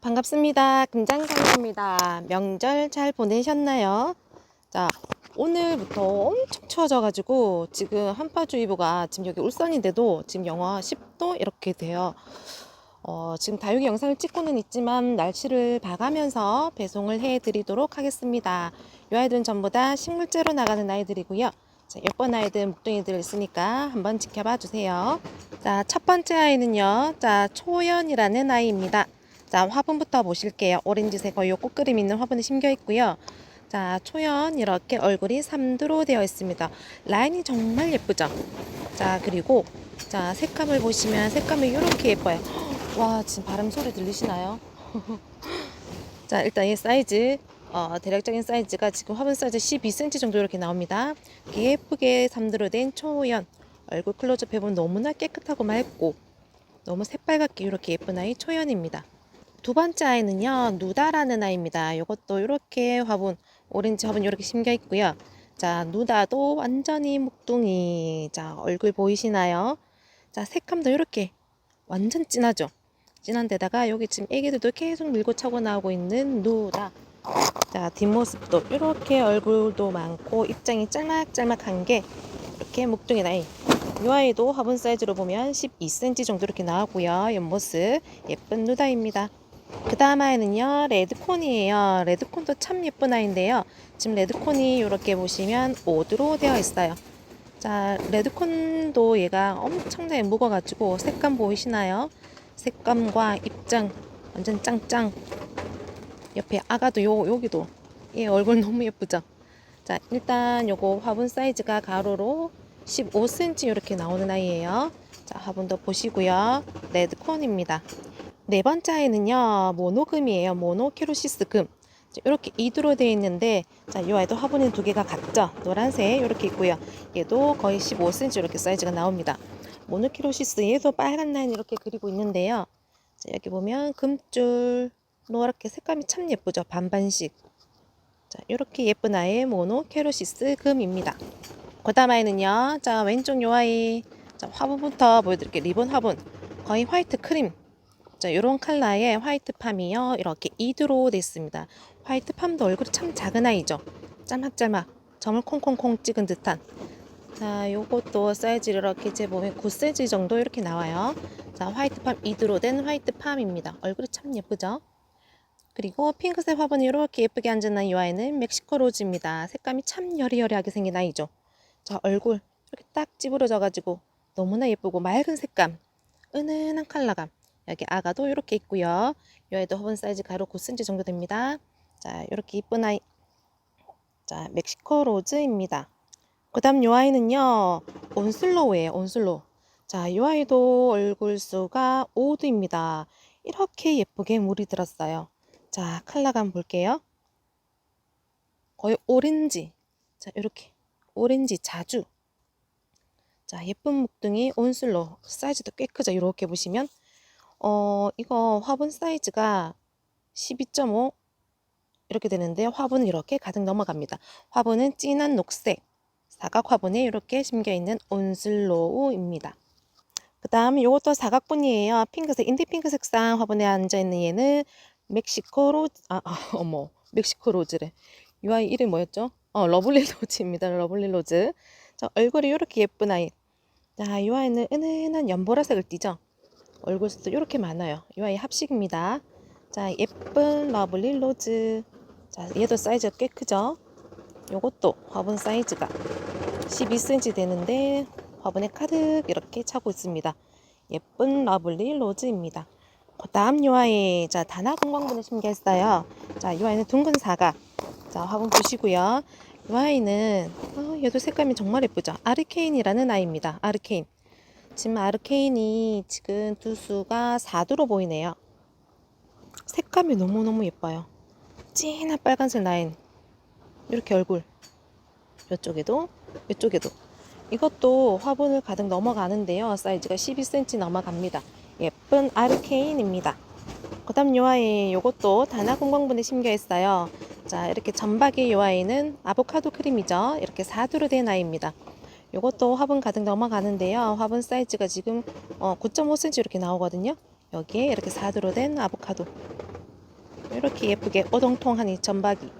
반갑습니다. 금장강입니다. 명절 잘 보내셨나요? 자, 오늘부터 엄청 추워져가지고 지금 한파주의보가 지금 여기 울산인데도 지금 영하 10도 이렇게 돼요. 어, 지금 다육이 영상을 찍고는 있지만 날씨를 봐가면서 배송을 해드리도록 하겠습니다. 이 아이들은 전부 다 식물째로 나가는 아이들이고요. 자, 예쁜 아이들, 묵둥이들 있으니까 한번 지켜봐 주세요. 자, 첫 번째 아이는요. 자, 초연이라는 아이입니다. 자, 화분부터 보실게요. 오렌지색 거요 꽃그림 있는 화분에 심겨 있고요. 자, 초연 이렇게 얼굴이 삼두로 되어 있습니다. 라인이 정말 예쁘죠? 자, 그리고 자, 색감을 보시면 색감이 이렇게 예뻐요. 와, 지금 바람 소리 들리시나요? 자, 일단 이 사이즈 어, 대략적인 사이즈가 지금 화분 사이즈 12cm 정도 이렇게 나옵니다. 예쁘게 삼두로 된 초연 얼굴 클로즈업 해보면 너무나 깨끗하고 맑고 너무 새빨갛게 이렇게 예쁜 아이 초연입니다. 두 번째 아이는요 누다라는 아이입니다. 이것도 이렇게 화분 오렌지 화분 이렇게 심겨 있고요. 자 누다도 완전히 묵둥이 자 얼굴 보이시나요? 자 색감도 이렇게 완전 진하죠. 진한 데다가 여기 지금 애기들도 계속 밀고 차고 나오고 있는 누다. 자 뒷모습도 이렇게 얼굴도 많고 입장이 짤막짤막한 게 이렇게 묵둥이 나이. 이 아이도 화분 사이즈로 보면 12cm 정도 이렇게 나오고요. 옆모습 예쁜 누다입니다. 그 다음 아이는요 레드콘이에요. 레드콘도 참 예쁜 아이인데요. 지금 레드콘이 이렇게 보시면 5두로 되어 있어요. 자 레드콘도 얘가 엄청나게 묵어가지고 색감 보이시나요? 색감과 입장 완전 짱짱. 옆에 아가도 요 여기도. 얘 얼굴 너무 예쁘죠? 자 일단 요거 화분 사이즈가 가로로 15cm 이렇게 나오는 아이예요. 자 화분도 보시고요. 레드콘입니다 네 번째 아이는요 모노금이에요. 모노케로시스 금. 이렇게 이두로 되어 있는데 자, 이 아이도 화분이 두 개가 같죠? 노란색 이렇게 있고요. 얘도 거의 15cm 이렇게 사이즈가 나옵니다. 모노케로시스 얘도 빨간 라인 이렇게 그리고 있는데요. 자, 여기 보면 금줄 노랗게 색감이 참 예쁘죠? 반반씩. 자 이렇게 예쁜 아이 모노케로시스 금입니다. 그 다음 아이는요 자 왼쪽 요 아이. 자 화분부터 보여드릴게요. 리본 화분. 거의 화이트 크림 자, 요런 컬러의 화이트 팜이요. 이렇게 이드로 됐습니다. 화이트 팜도 얼굴이 참 작은 아이죠. 짤막짤막 점을 콩콩콩 찍은 듯한. 자, 요것도 사이즈를 이렇게 재보면 9cm 정도 이렇게 나와요. 자, 화이트 팜 이드로 된 화이트 팜입니다. 얼굴이 참 예쁘죠? 그리고 핑크색 화분이 이렇게 예쁘게 앉은 이 아이는 멕시코 로즈입니다. 색감이 참 여리여리하게 생긴 아이죠. 자, 얼굴 이렇게 딱 찌부러져가지고 너무나 예쁘고 맑은 색감, 은은한 컬러감. 여기 아가도 이렇게 있고요. 이 아이도 화분 사이즈 가로 9cm 정도 됩니다. 자, 이렇게 이쁜 아이. 자, 멕시코 로즈입니다. 그 다음 이 아이는요. 온슬로우예요. 온슬로우. 자, 이 아이도 얼굴 수가 5두입니다. 이렇게 예쁘게 물이 들었어요. 자, 컬러감 볼게요. 거의 오렌지. 자, 이렇게 오렌지 자주. 자, 예쁜 묵둥이 온슬로우. 사이즈도 꽤 크죠. 이렇게 보시면 어, 이거 화분 사이즈가 12.5 이렇게 되는데 화분은 이렇게 가득 넘어갑니다. 화분은 진한 녹색 사각 화분에 이렇게 심겨 있는 온슬로우입니다. 그 다음 이것도 사각분이에요. 핑크색 인디핑크 색상 화분에 앉아 있는 얘는 멕시코 로즈 아, 아 어머 멕시코 로즈래. 이 아이 이름 뭐였죠? 어 러블리 로즈입니다. 러블리 로즈. 자 얼굴이 이렇게 예쁜 아이. 자, 이 아이는 은은한 연보라색을 띠죠. 얼굴 수도 이렇게 많아요. 이 아이 합식입니다. 자, 예쁜 러블리 로즈. 자, 얘도 사이즈가 꽤 크죠? 요것도 화분 사이즈가 12cm 되는데 화분에 가득 이렇게 차고 있습니다. 예쁜 러블리 로즈입니다. 그 다음 요 아이, 자, 단화 건광분에 심겨있어요. 자, 이 아이는 둥근 사각. 자, 화분 보시고요. 이 아이는, 어, 얘도 색감이 정말 예쁘죠? 아르케인이라는 아이입니다. 아르케인. 지금 아르케인이 지금 두 수가 4두로 보이네요. 색감이 너무너무 예뻐요. 진한 빨간색 라인. 이렇게 얼굴. 이쪽에도, 이쪽에도. 이것도 화분을 가득 넘어가는데요. 사이즈가 12cm 넘어갑니다. 예쁜 아르케인입니다. 그 다음 요 아이, 요것도 단화 공광분에 심겨 있어요. 자, 이렇게 점박이 요 아이는 아보카도 크림이죠. 이렇게 4두로 된 아이입니다. 이것도 화분 가득 넘어가는데요. 화분 사이즈가 지금 어, 9.5cm 이렇게 나오거든요. 여기에 이렇게 4두로 된 아보카도. 이렇게 예쁘게 오동통하니 점박이.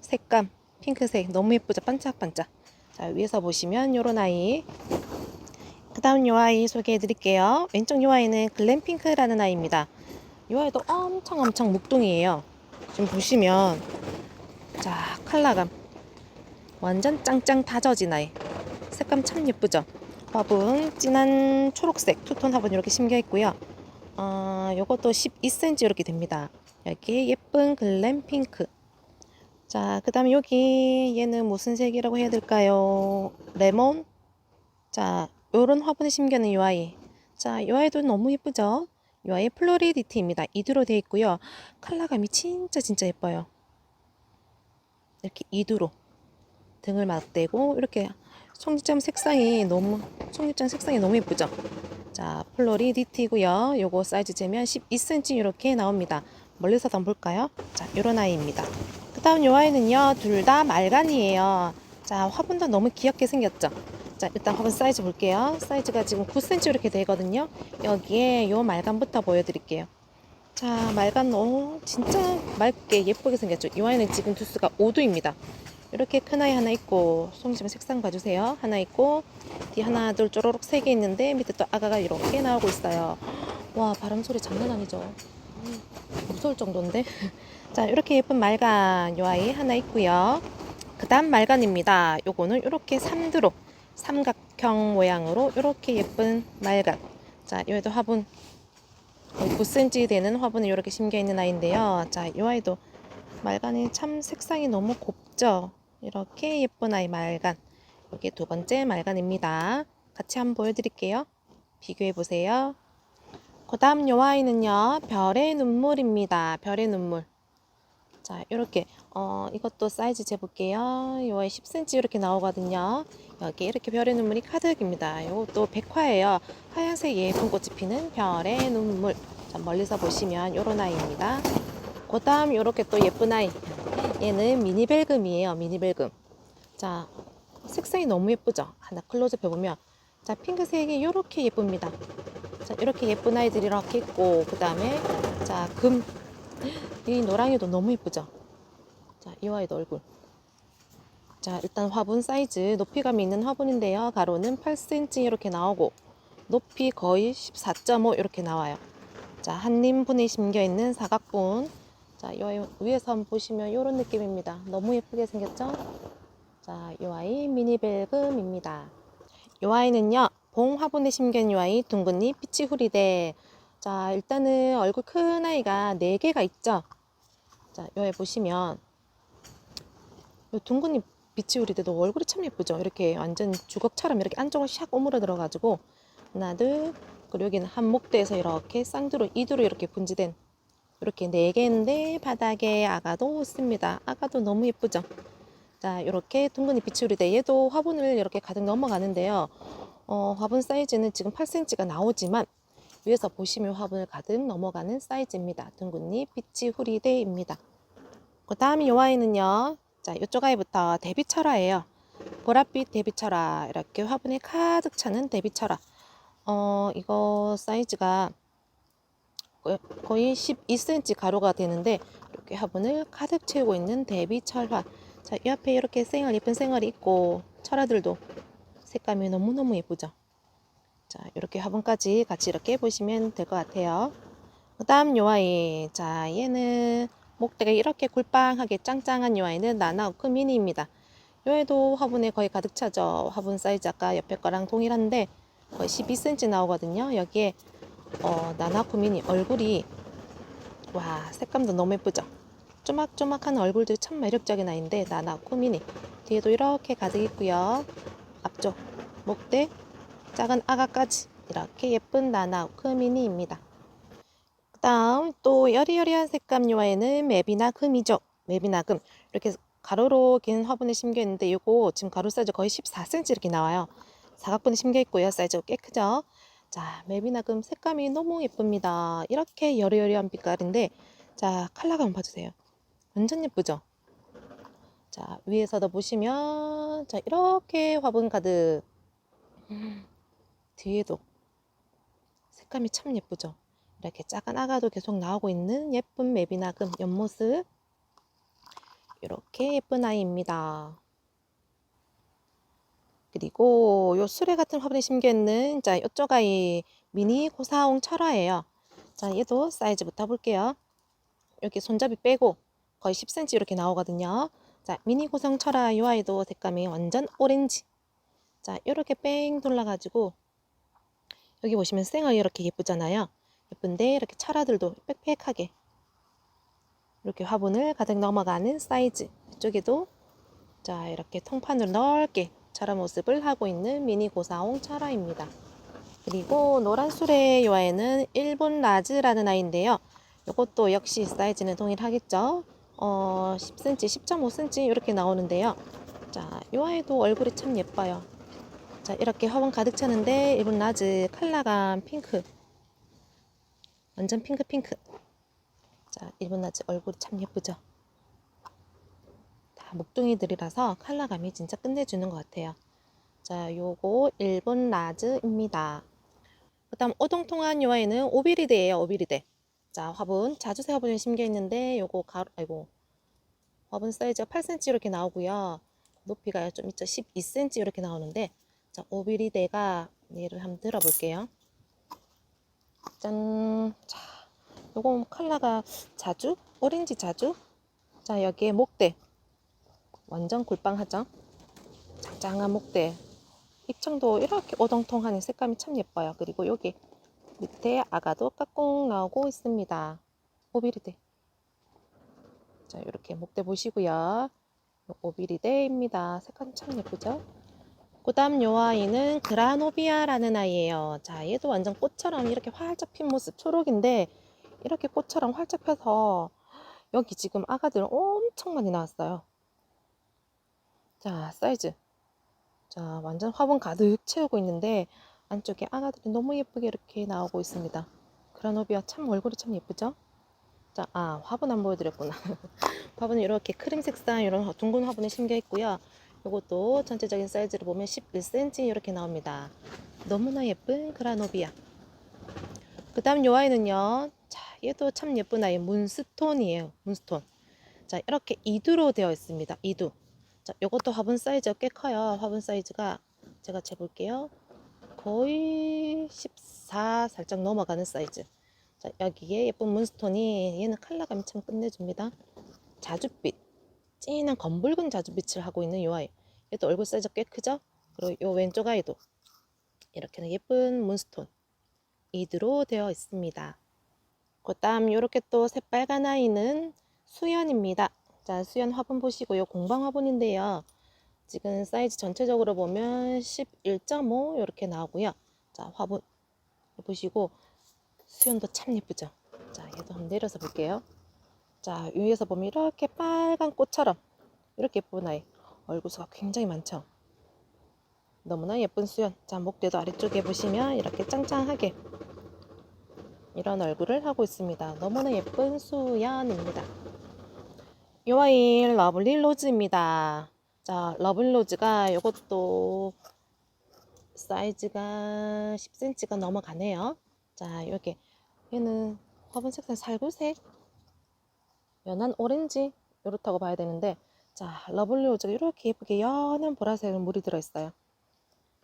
색감 핑크색. 너무 예쁘죠? 반짝반짝. 자 위에서 보시면 요런 아이. 그 다음 요 아이 소개해 드릴게요. 왼쪽 요 아이는 글램핑크라는 아이입니다. 이 아이도 엄청 엄청 묵둥이에요. 지금 보시면 자 컬러감. 완전 짱짱 다져진 아이 색감 참 예쁘죠? 화분 진한 초록색 투톤 화분 이렇게 심겨 있고요. 어, 요것도 12cm 이렇게 됩니다. 여기 예쁜 글램 핑크. 자 그 다음에 여기 얘는 무슨 색이라고 해야 될까요? 레몬? 자 요런 화분에 심겨는 요 아이. 자 요 아이도 너무 예쁘죠? 요 아이 플로리디티입니다. 이두로 되어 있고요. 컬러감이 진짜 진짜 예뻐요. 이렇게 이두로 등을 맞대고 이렇게 송잎장 색상이 너무 송잎장 색상이 너무 예쁘죠? 자 플로리디티고요. 요거 사이즈 재면 12cm 이렇게 나옵니다. 멀리서도 한번 볼까요? 자 요런 아이입니다. 그 다음 요 아이는요 둘 다 말간이에요. 자 화분도 너무 귀엽게 생겼죠? 자 일단 화분 사이즈 볼게요. 사이즈가 지금 9cm 이렇게 되거든요. 여기에 요 말간부터 보여드릴게요. 자 말간 오 진짜 맑게 예쁘게 생겼죠? 이 아이는 지금 두수가 5두입니다 이렇게 큰 아이 하나 있고 송이지만 색상 봐주세요. 하나 있고 뒤 하나 둘 쪼로록 세 개 있는데 밑에 또 아가가 이렇게 나오고 있어요. 와 바람 소리 장난 아니죠? 음, 무서울 정도인데? 자 이렇게 예쁜 말간 요 아이 하나 있고요. 그 다음 말간입니다. 요거는 이렇게 삼두로 삼각형 모양으로 이렇게 예쁜 말간. 자 여기도 화분 거의 9cm 되는 화분을 이렇게 심겨 있는 아이인데요. 자이 아이도 말간이 참 색상이 너무 곱죠 이렇게 예쁜 아이 말간. 이게 두 번째 말간입니다. 같이 한번 보여드릴게요. 비교해 보세요. 그 다음 요 아이는요 별의 눈물입니다. 별의 눈물. 자 이렇게 어 이것도 사이즈 재볼게요. 요 아이 10cm 이렇게 나오거든요. 여기 이렇게 별의 눈물이 가득입니다. 이것도 백화예요. 하얀색 예쁜 꽃이 피는 별의 눈물. 자 멀리서 보시면 요런 아이입니다. 그 다음 요렇게 또 예쁜 아이 얘는 미니 벨금이에요 미니 벨금. 자 색상이 너무 예쁘죠? 하나 클로즈업 해보면. 자 핑크색이 요렇게 예쁩니다. 자 이렇게 예쁜 아이들이 이렇게 있고 그 다음에 자 금. 이 노랑이도 너무 예쁘죠? 자 이 아이도 얼굴. 자 일단 화분 사이즈 높이감이 있는 화분인데요. 가로는 8cm 이렇게 나오고 높이 거의 14.5 이렇게 나와요. 자 한림분에 심겨 있는 사각분 자, 요 위에서 한번 보시면 이런 느낌입니다. 너무 예쁘게 생겼죠? 자, 요 아이 미니벨금입니다. 요 아이는요, 봉 화분에 심겨있는 요 아이 둥근잎 피치 후리대. 자, 일단은 얼굴 큰 아이가 4개가 있죠? 자, 요 아이 보시면 요 둥근잎 비치 후리대도 얼굴이 참 예쁘죠? 이렇게 완전 주걱처럼 이렇게 안쪽으로 샥 오므려 들어가지고 하나, 둘, 그리고 여기는 한 목대에서 이렇게 쌍두로, 이두로 이렇게 분지된 이렇게 네 개인데 바닥에 아가도 있습니다. 아가도 너무 예쁘죠? 자, 이렇게 둥근이 비추리대 얘도 화분을 이렇게 가득 넘어가는데요. 어, 화분 사이즈는 지금 8cm가 나오지만 위에서 보시면 화분을 가득 넘어가는 사이즈입니다. 둥근잎 비치 후리대입니다. 그 다음에 이 아이는요. 자, 이쪽 아이부터 데비철화예요. 보랏빛 데비철화 이렇게 화분에 가득 차는 데비철화. 어, 이거 사이즈가 거의 12cm 가로가 되는데 이렇게 화분을 가득 채우고 있는 대비 철화. 자, 이 앞에 이렇게 생얼 예쁜 생얼이 있고 철화들도 색감이 너무너무 예쁘죠? 자, 이렇게 화분까지 같이 이렇게 보시면 될 것 같아요. 그 다음 요 아이. 자, 얘는 목대가 이렇게 굴빵하게 짱짱한 요 아이는 나나우크 미니입니다. 요애도 화분에 거의 가득 차죠? 화분 사이즈 아까 옆에 거랑 동일한데 거의 12cm 나오거든요. 여기에 어, 나나쿠미니 얼굴이 와 색감도 너무 예쁘죠? 쪼막쪼막한 얼굴들이 참 매력적인 아이인데 나나쿠미니 뒤에도 이렇게 가득 있고요. 앞쪽 목대 작은 아가까지. 이렇게 예쁜 나나쿠미니입니다. 그 다음 또 여리여리한 색감 요아에는 맵이나 금이죠. 맵이나 금. 이렇게 가로로 긴 화분에 심겨 있는데 이거 지금 가로 사이즈 거의 14cm 이렇게 나와요. 사각분에 심겨 있고요. 사이즈가 꽤 크죠 자, 맵이나금 색감이 너무 예쁩니다. 이렇게 여리여리한 빛깔인데, 자, 컬러감 한번 봐주세요. 완전 예쁘죠? 자, 위에서도 보시면, 자, 이렇게 화분 가득. 음, 뒤에도 색감이 참 예쁘죠? 이렇게 작은 아가도 계속 나오고 있는 예쁜 맵이나금 옆모습 이렇게 예쁜 아이입니다. 그리고 요 수레 같은 화분에 심겨 있는 자 이쪽 아 이 미니 고사홍 철화예요. 자 얘도 사이즈부터 볼게요. 여기 손잡이 빼고 거의 10cm 이렇게 나오거든요. 자 미니 고성 철화 이 아이도 색감이 완전 오렌지. 자 이렇게 뺑 돌라가지고 여기 보시면 생얼 이렇게 예쁘잖아요. 예쁜데 이렇게 철화들도 빽빽하게 이렇게 화분을 가득 넘어가는 사이즈. 이쪽에도 자 이렇게 통판으로 넓게 철화 모습을 하고 있는 미니 고사홍 철화입니다. 그리고 노란 수레 요아에는 일본 라즈라는 아이인데요. 이것도 역시 사이즈는 동일하겠죠. 어, 10cm, 10.5cm 이렇게 나오는데요. 자, 이 아이도 얼굴이 참 예뻐요. 자, 이렇게 화분 가득 차는데 일본 라즈 컬러감 핑크. 완전 핑크 핑크. 자, 일본 라즈 얼굴이 참 예쁘죠. 다 목둥이들이라서 컬러감이 진짜 끝내주는 것 같아요. 자, 요거 일본 라즈입니다. 그 다음 오동통한 요아에는 오비리드예요, 오비리드. 자, 화분, 자주새 화분에 심겨 있는데 요거 가로, 아이고, 화분 사이즈가 8cm 이렇게 나오고요. 높이가 좀 있죠, 12cm 이렇게 나오는데, 자, 오비리드가 얘를 한번 들어볼게요. 짠, 자, 요거 컬러가 자주, 오렌지 자주. 자, 여기에 목대, 완전 굴빵하죠. 짱짱한 목대, 입청도 이렇게 오동통하니 색감이 참 예뻐요. 그리고 여기 밑에 아가도 깍꿍 나오고 있습니다. 오비리데. 자, 이렇게 목대 보시고요. 오비리데입니다. 색감 참 예쁘죠? 그 다음 요 아이는 그라노비아라는 아이예요. 자, 얘도 완전 꽃처럼 이렇게 활짝 핀 모습 초록인데 이렇게 꽃처럼 활짝 펴서 여기 지금 아가들 엄청 많이 나왔어요. 자, 사이즈. 자, 완전 화분 가득 채우고 있는데 안쪽에 아가들이 너무 예쁘게 이렇게 나오고 있습니다. 그라노비아 참 얼굴이 참 예쁘죠? 자, 아, 화분 안 보여드렸구나. 화분은 이렇게 크림 색 상 이런 둥근 화분에 심겨 있고요. 이것도 전체적인 사이즈를 보면 11cm 이렇게 나옵니다. 너무나 예쁜 그라노비아. 그 다음 요 아이는요. 자, 얘도 참 예쁜 아이 문스톤이에요. 문스톤. 자, 이렇게 이두로 되어 있습니다. 이두. 자, 요것도 화분 사이즈가 꽤 커요. 화분 사이즈가 제가 재볼게요. 거의 14 살짝 넘어가는 사이즈. 자, 여기에 예쁜 문스톤이 얘는 컬러감이 참 끝내줍니다. 자줏빛. 진한 검붉은 자줏빛을 하고 있는 요 아이. 얘도 얼굴 사이즈가 꽤 크죠? 그리고 요 왼쪽 아이도 이렇게 예쁜 문스톤. 이드로 되어 있습니다. 그 다음 요렇게 또 새빨간 아이는 수연입니다. 자, 수연 화분 보시고요. 공방 화분인데요. 지금 사이즈 전체적으로 보면 11.5 이렇게 나오고요. 자, 화분 보시고 수연도 참 예쁘죠. 자, 얘도 한번 내려서 볼게요. 자, 위에서 보면 이렇게 빨간 꽃처럼 이렇게 예쁜 아이. 얼굴 수가 굉장히 많죠. 너무나 예쁜 수연. 자, 목대도 아래쪽에 보시면 이렇게 짱짱하게 이런 얼굴을 하고 있습니다. 너무나 예쁜 수연입니다. 이 아이 러블리 로즈입니다. 자, 러블리 로즈가 이것도 사이즈가 10cm가 넘어가네요. 자, 이렇게 얘는 화분 색상 살구색, 연한 오렌지 이렇다고 봐야 되는데 자, 러블리 로즈가 이렇게 예쁘게 연한 보라색 물이 들어있어요.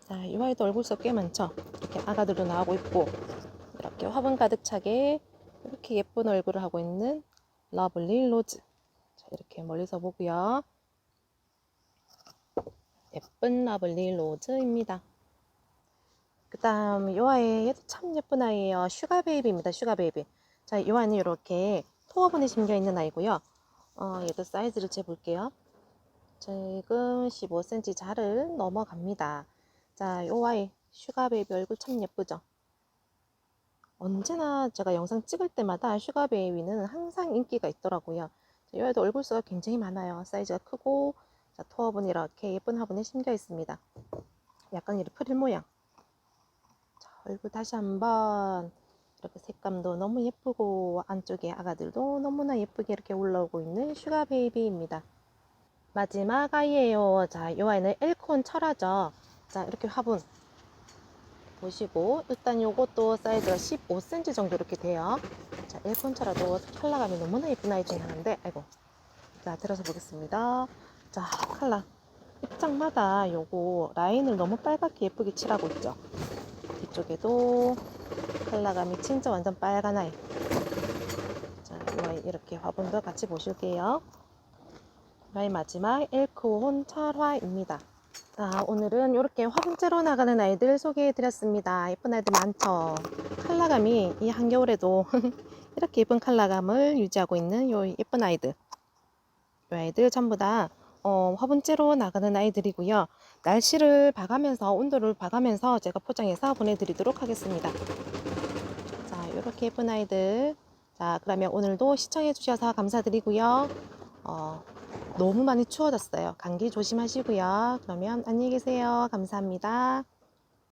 자, 이 아이도 얼굴색 꽤 많죠? 이렇게 아가들도 나오고 있고 이렇게 화분 가득 차게 이렇게 예쁜 얼굴을 하고 있는 러블리 로즈. 자, 이렇게 멀리서 보고요. 예쁜 러블리 로즈입니다. 그 다음 이 아이 얘도 참 예쁜 아이예요. 슈가 베이비입니다. 슈가 베이비. 자, 이 아이는 이렇게 토어분에 심겨 있는 아이고요. 어, 얘도 사이즈를 재볼게요. 지금 15cm 자를 넘어갑니다. 자, 이 아이 슈가 베이비 얼굴 참 예쁘죠? 언제나 제가 영상 찍을 때마다 슈가 베이비는 항상 인기가 있더라고요. 이 아이도 얼굴 수가 굉장히 많아요. 사이즈가 크고 자, 토어분 이렇게 예쁜 화분에 심겨 있습니다. 약간 이렇게 프릴 모양. 자, 얼굴 다시 한번 이렇게 색감도 너무 예쁘고 안쪽에 아가들도 너무나 예쁘게 이렇게 올라오고 있는 슈가 베이비입니다. 마지막 아이예요. 자, 이 아이는 엘콘 철화죠. 자, 이렇게 화분 보시고 일단 요것도 사이즈가 15cm 정도 이렇게 돼요. 자, 1폰차라도 컬러감이 너무나 예쁜 아이 중에 하나인데 아이고 자 들어서 보겠습니다. 자 컬러 입장마다 요거 라인을 너무 빨갛게 예쁘게 칠하고 있죠. 뒤쪽에도 컬러감이 진짜 완전 빨간 아이. 자, 이렇게 화분도 같이 보실게요. 나의 마지막 엘크온 철화입니다. 자, 오늘은 이렇게 화분째로 나가는 아이들 소개해 드렸습니다. 예쁜 아이들 많죠? 컬러감이 이 한겨울에도 이렇게 예쁜 컬러감을 유지하고 있는 요 예쁜 아이들. 이 아이들 전부 다 어, 화분째로 나가는 아이들이고요. 날씨를 봐가면서 온도를 봐가면서 제가 포장해서 보내드리도록 하겠습니다. 자, 이렇게 예쁜 아이들. 자, 그러면 오늘도 시청해 주셔서 감사드리고요. 어, 너무 많이 추워졌어요. 감기 조심하시고요. 그러면 안녕히 계세요. 감사합니다.